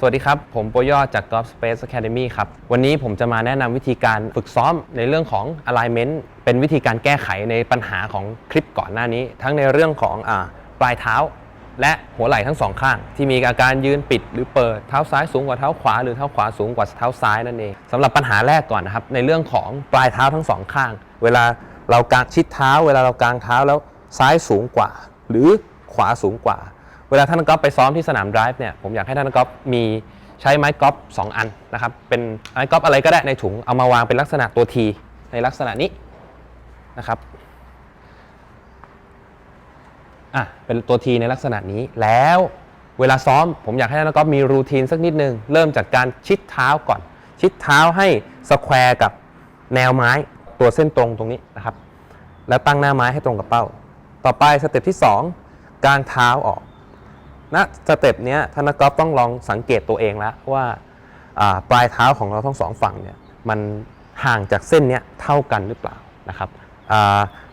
สวัสดีครับ ผมโปยอดจาก Golf Space Academy ครับ วันนี้ผมจะมาแนะนำวิธีการฝึกซ้อมในเรื่องของ alignment เป็นวิธีการแก้ไขในปัญหาของคลิปก่อนหน้านี้ ทั้งในเรื่องของอปลายเท้า และหัวไหล่ทั้งสองข้าง ที่มีอาการยืนปิดหรือเปิดเท้าซ้ายสูงกว่าเท้าขวา หรือเท้าขวาสูงกว่าเท้าซ้ายนั่นเองสำหรับปัญหาแรกก่อนนะครับในเรื่องของปลายเท้าทั้งสองข้าง เวลาเรากางชิดเท้า เวลาเรากางเท้าแล้วซ้ายสูงกว่า หรือขวาสูงกว่า เวลาท่านก๊อฟไปซ้อมที่สนามดริฟต์เนี่ยผมอยากให้ท่านก๊อฟมีใช้ไม้กอล์ฟสองอันนะครับเป็นไม้กอล์ฟอะไรก็ได้ในถุงเอามาวางเป็นลักษณะตัวทีในลักษณะนี้นะครับอะเป็นตัวทีในลักษณะนี้แล้วเวลาซ้อมผมอยากให้ท่านก๊อฟมีรูทีนสักนิดนึง เริ่มจากการชิดเท้าก่อน ชิดเท้าให้สแควร์กับแนวไม้ตัวเส้นตรงตรงนี้นะครับ แล้วตั้งหน้าไม้ให้ตรงกับเป้า ต่อไปสเต็ปที่ 2 กางเท้าออก ณสเต็ปเนี้ยท่านักกอล์ฟต้องลองสังเกตตัวเองแล้วว่าปลายเท้าของเราทั้งสองฝั่งเนี่ยมันห่างจากเส้นเนี้ยเท่ากันหรือเปล่านะครับ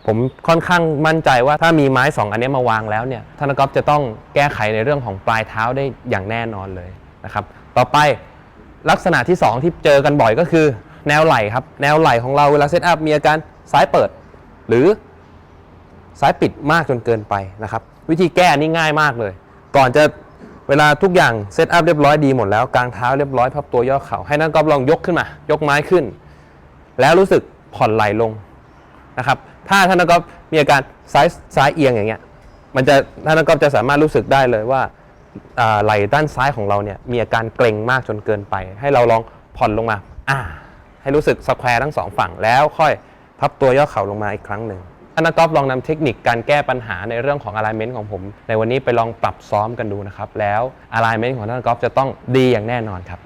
ผมค่อนข้างมั่นใจว่าถ้ามีไม้ 2 อันนี้มาวางแล้วเนี่ยท่านักกอล์ฟจะต้องแก้ไขในเรื่องของปลายเท้าได้อย่างแน่นอนเลยนะครับต่อไปลักษณะที่ 2 ที่เจอกันบ่อยก็คือ แนวไหล่ครับแนวไหล่ของเราเวลาเซตอัพมีอาการซ้ายเปิด หรือซ้ายปิดมากจนเกินไปนะครับวิธีแก้นี่ง่ายมากเลย ก่อนจะเวลาทุกอย่างเซตอัพเรียบร้อยดีหมดแล้วกางเท้าเรียบร้อยพับตัวย่อเข่าให้นักกอล์ฟลองยกขึ้นมา ยกไม้ขึ้น แล้วรู้สึกผ่อนไหลลงนะครับถ้าท่านนักกอล์ฟมีอาการซ้ายซ้ายเอียงอย่างเงี้ยมันจะท่านนักกอล์ฟจะสามารถรู้สึกได้เลยว่าอ่าไหล่ด้านซ้ายของเราเนี่ยมีอาการเกร็งมากจนเกินไป ให้เราลองผ่อนลงมาอ่าให้รู้สึกสแควร์ทั้งสองฝั่งแล้วค่อยพับตัวย่อเข่าลงมาอีกครั้งหนึ่ง ท่านนักกอล์ฟลองนำเทคนิคการแก้ปัญหาในเรื่องของ alignment ของผม ในวันนี้ไปลองปรับซ้อมกันดูนะครับ แล้ว alignment ของท่านนักกอล์ฟจะต้องดีอย่างแน่นอนครับ